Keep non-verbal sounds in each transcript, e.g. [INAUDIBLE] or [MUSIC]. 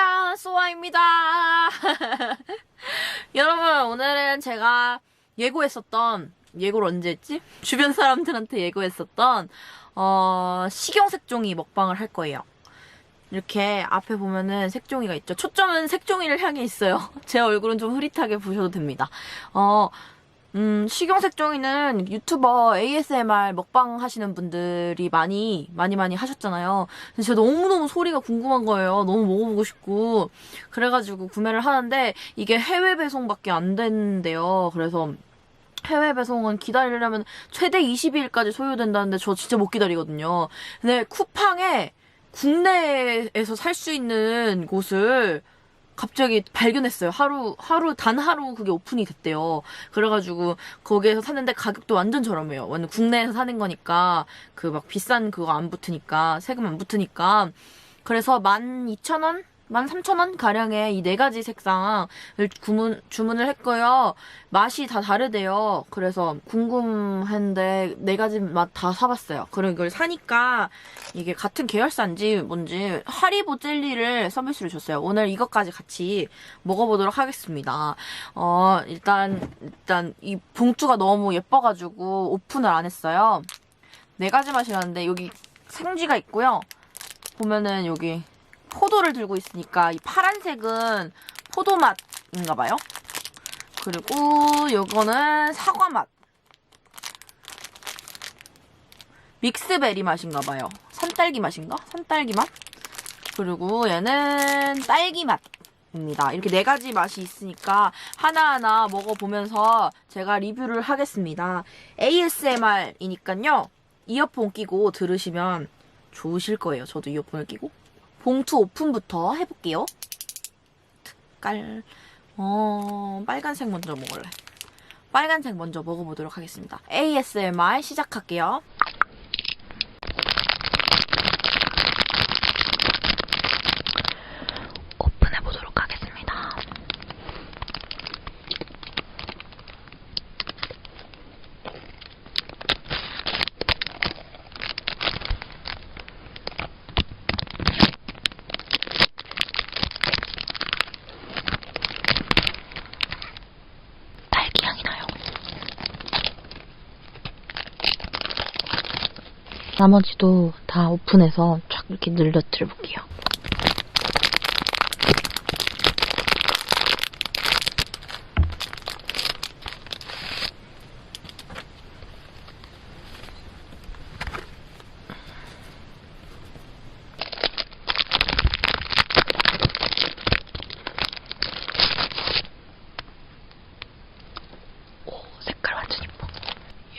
안녕하세요, 소아입니다. [LAUGHS] 여러분, 오늘은 제가 예고했었던, 예고를 언제 했지? 주변 사람들한테 예고했었던, 어, 식용 색종이 먹방을 할 거예요. 이렇게 앞에 보면은 색종이가 있죠. 초점은 색종이를 향해 있어요. [LAUGHS] 제 얼굴은 좀 흐릿하게 보셔도 됩니다. 어, 음, 식용색종이는 유튜버 ASMR 먹방 하시는 분들이 많이, 많이 많이 하셨잖아요. 근데 제가 너무너무 소리가 궁금한 거예요. 너무 먹어보고 싶고. 그래가지고 구매를 하는데 이게 해외 배송밖에 안 된대요. 그래서 해외 배송은 기다리려면 최대 22일까지 소요된다는데 저 진짜 못 기다리거든요. 근데 쿠팡에 국내에서 살 수 있는 곳을 갑자기 발견했어요. 하루, 하루, 단 하루 그게 오픈이 됐대요. 그래가지고 거기에서 샀는데 가격도 완전 저렴해요. 완전 국내에서 사는 거니까 그 막 비싼 그거 안 붙으니까, 세금 안 붙으니까. 그래서 12,000원? 13,000원 가량의 이 네 가지 색상을 주문, 주문을 했고요. 맛이 다 다르대요. 그래서 궁금했는데 네 가지 맛 다 사봤어요. 그리고 이걸 사니까 이게 같은 계열사인지 뭔지 하리보 젤리를 서비스를 줬어요. 오늘 이것까지 같이 먹어보도록 하겠습니다. 어, 일단, 일단 이 봉투가 너무 예뻐가지고 오픈을 안 했어요. 네 가지 맛이라는데 여기 생쥐가 있고요. 보면은 여기 포도를 들고 있으니까 이 파란색은 포도 맛인가 봐요. 그리고 요거는 사과 맛. 믹스베리 맛인가 봐요. 산딸기 맛인가? 산딸기 맛? 그리고 얘는 딸기 맛입니다. 이렇게 네 가지 맛이 있으니까 하나하나 먹어보면서 제가 리뷰를 하겠습니다. ASMR이니까요. 이어폰 끼고 들으시면 좋으실 거예요. 저도 이어폰을 끼고. 봉투 오픈부터 해볼게요. 깔, 어, 빨간색 먼저 먹을래. 빨간색 먼저 먹어보도록 하겠습니다. ASMR 시작할게요. 오픈해보도록 하겠습니다. 딸기 향이 나요. 나머지도 다 오픈해서 쫙 이렇게 늘려뜨려 볼게요.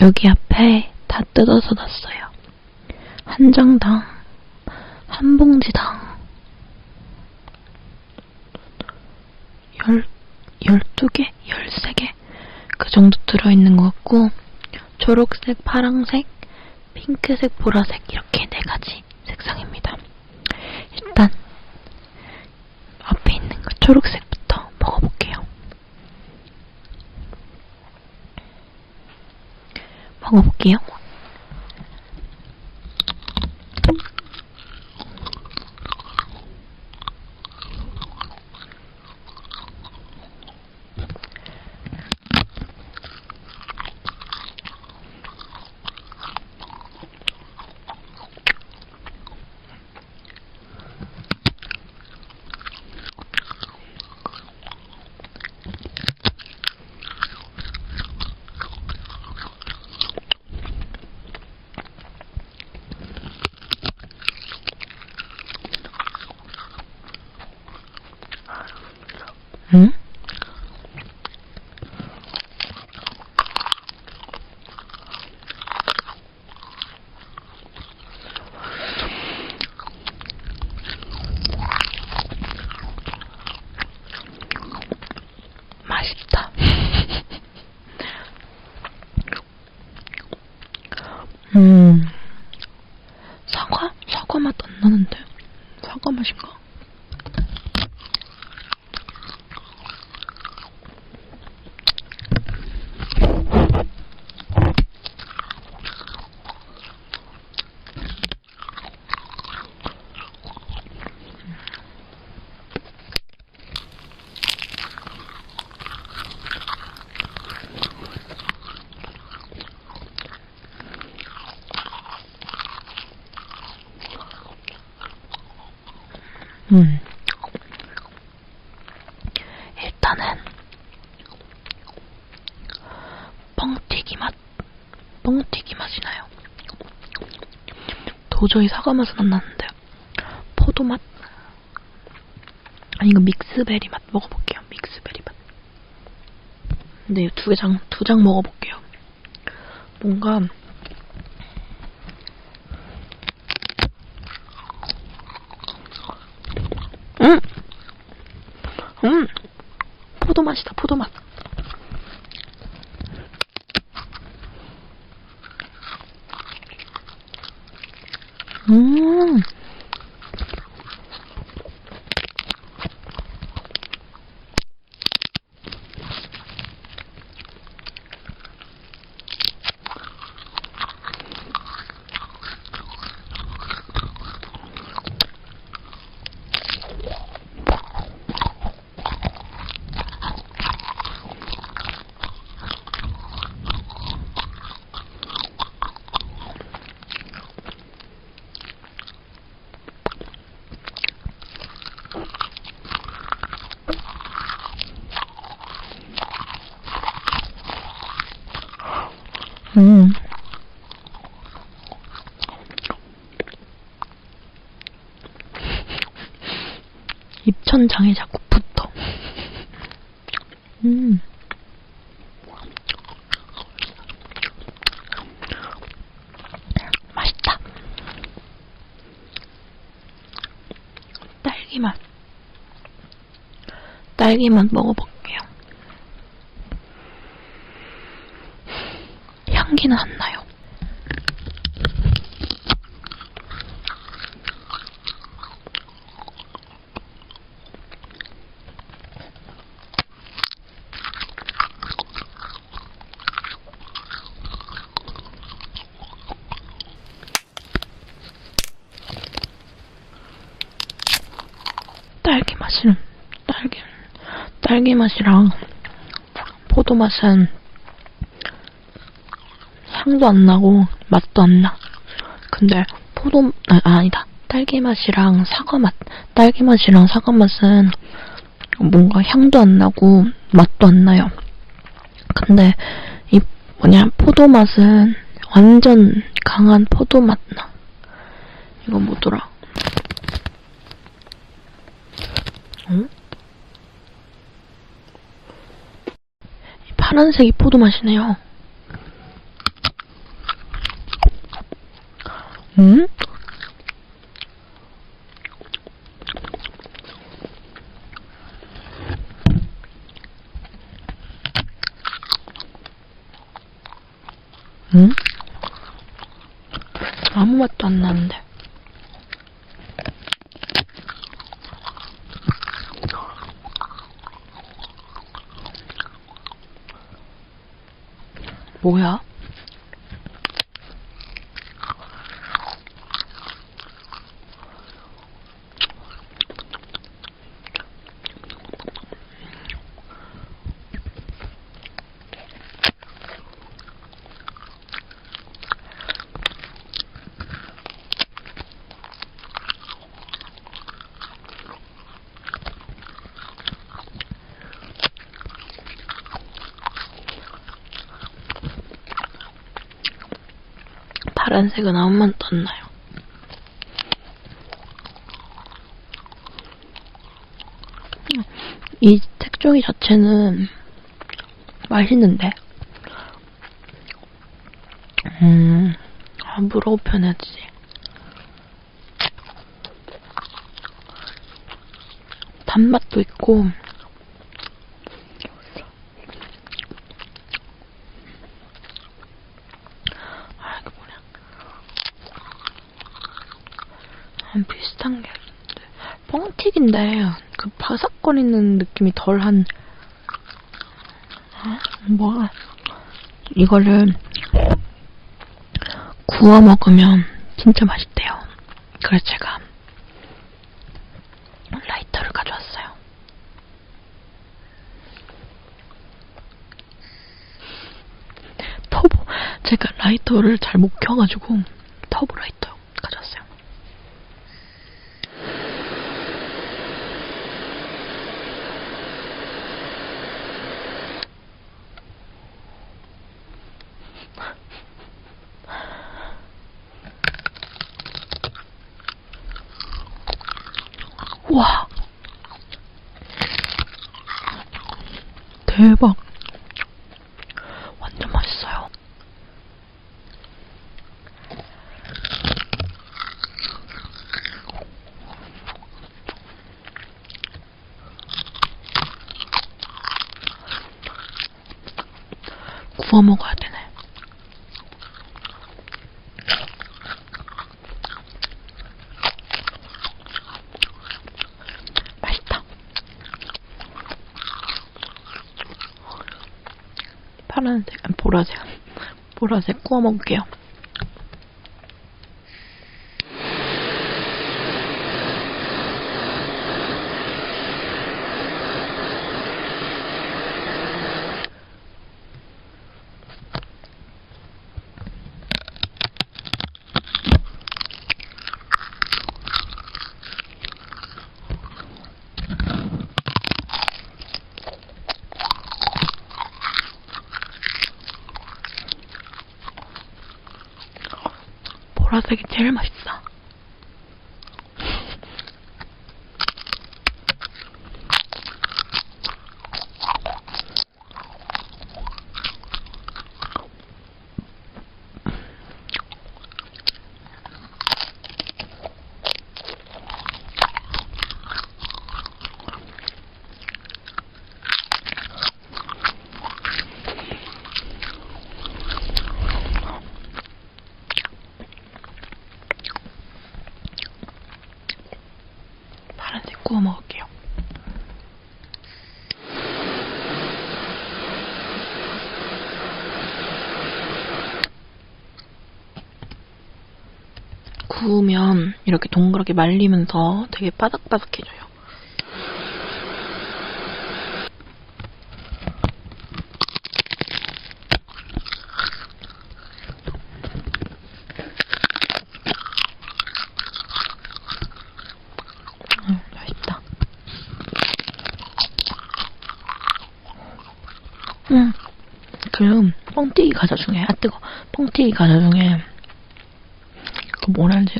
여기 앞에 다 뜯어서 놨어요. 한 장당, 한 봉지당, 열, 열두 개? 열세 개? 그 정도 들어있는 것 같고, 초록색, 파랑색, 핑크색, 보라색, 이렇게 네 가지 색상입니다. 일단, 앞에 있는 거 초록색부터 먹어볼게요. 먹어볼게요. 응? 맛있다. [LAUGHS] 음, 사과? 사과 맛 안 나는데? 사과 맛인가? 음. 일단은 뻥튀기 맛, 뻥튀기 맛이 나요. 도저히 사과 맛은 안 나는데요. 포도 맛. 아니 이거 믹스베리 맛 먹어볼게요. 믹스베리 맛. 근데 두 장, 두 장 먹어볼게요. 뭔가 음! 음! 포도 맛이다, 포도 맛. 음! 음. 입천장에 자꾸 붙어. 음. 맛있다. 딸기 맛. 딸기 맛 먹어볼게요. 향기는 안 나요. 딸기 맛은 딸기 딸기 맛이랑 포도 맛은 향도 안 나고 맛도 안 나. 근데 포도 아, 아니다. 딸기 맛이랑 사과 맛, 딸기 맛이랑 사과 맛은 뭔가 향도 안 나고 맛도 안 나요. 근데 이 뭐냐 포도 맛은 완전 강한 포도 맛 나. 이거 뭐더라? 응? 이 파란색이 포도 맛이네요. 음? 음? 아무 맛도 안 나는데. 뭐야? 파란색은 아무 맛도 안 나요. 이 색종이 자체는 맛있는데, 음, 아, 뭐라고 표현해야지. 단맛도 있고, 아, 이거 뭐냐. 한 비슷한 게. 뻥튀기인데, 그 바삭거리는 느낌이 덜한, 아, 뭐가, 이거를 구워 먹으면 진짜 맛있대요. 그래서 제가 라이터를 가져왔어요. 터보, 제가 라이터를 잘 못 켜가지고 터보 라이터 가져왔어요. 우와. 대박. 완전 맛있어요. 구워 먹어야 되네. 맛있다. 파란색, 아니, 보라색, 보라색 구워 먹을게요. 보라색이 제일 맛있다. 파란색 구워 먹을게요. 구우면 이렇게 동그랗게 말리면서 되게 바삭바삭해져요. 음. 음, 그 뻥튀기 과자 중에 아 뜨거 뻥튀기 과자 중에 그 뭐라 하지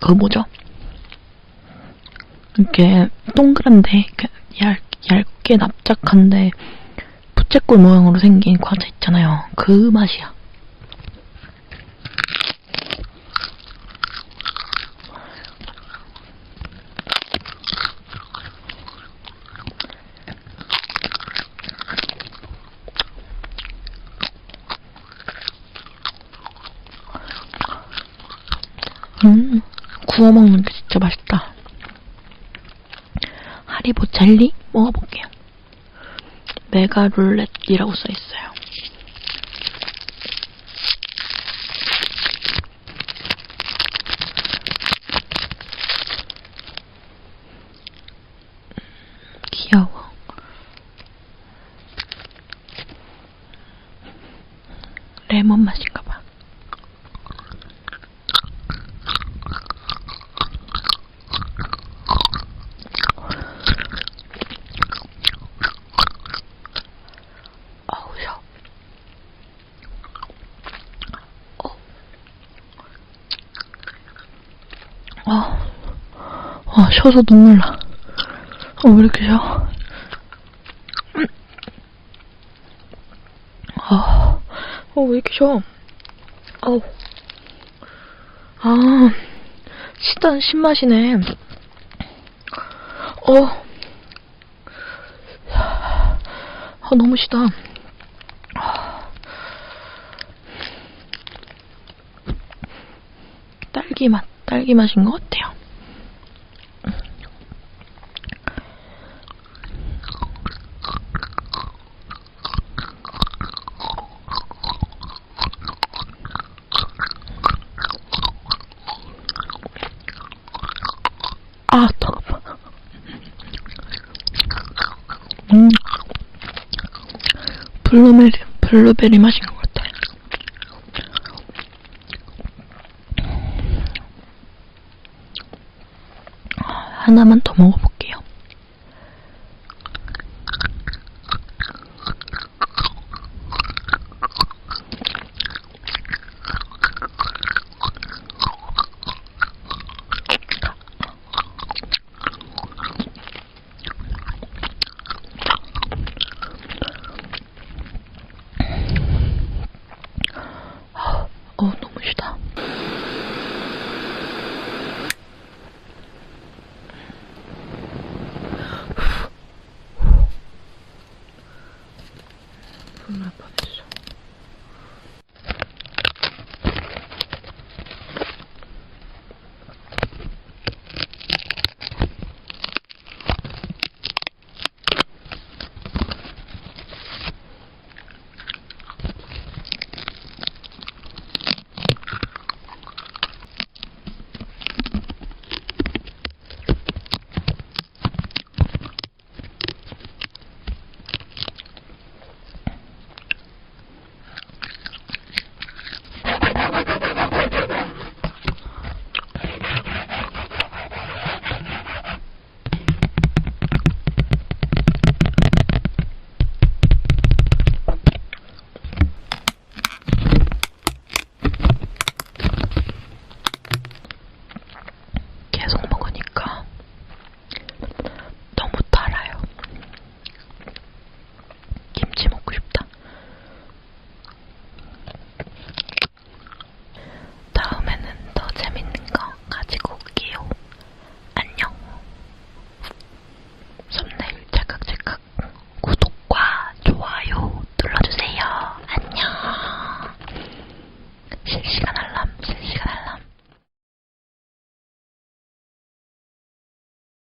그 뭐죠? 이렇게 동그란데 얇, 얇게 납작한데 부채꼴 모양으로 생긴 과자 있잖아요. 그 맛이야. 음, 구워 먹는 게 진짜 맛있다. 하리보 젤리 먹어볼게요. 메가 룰렛이라고 써 있어요. 귀여워. 레몬 맛인가 봐. 어우, 셔. 어. 어. 아, 쉬어서 눈물 나. 어, 왜 이렇게 쉬어? 음. 아, 어, 왜 이렇게 쉬어? 어우. 아, 시단 신맛이네. 어. 아, 너무 시다. 딸기 맛, 딸기 맛인 것 같아요. 아, 잠깐만. 음. 블루베리, 블루베리 맛인 것 같아요. 하나만 더 먹어볼게요. Oh, 不知道。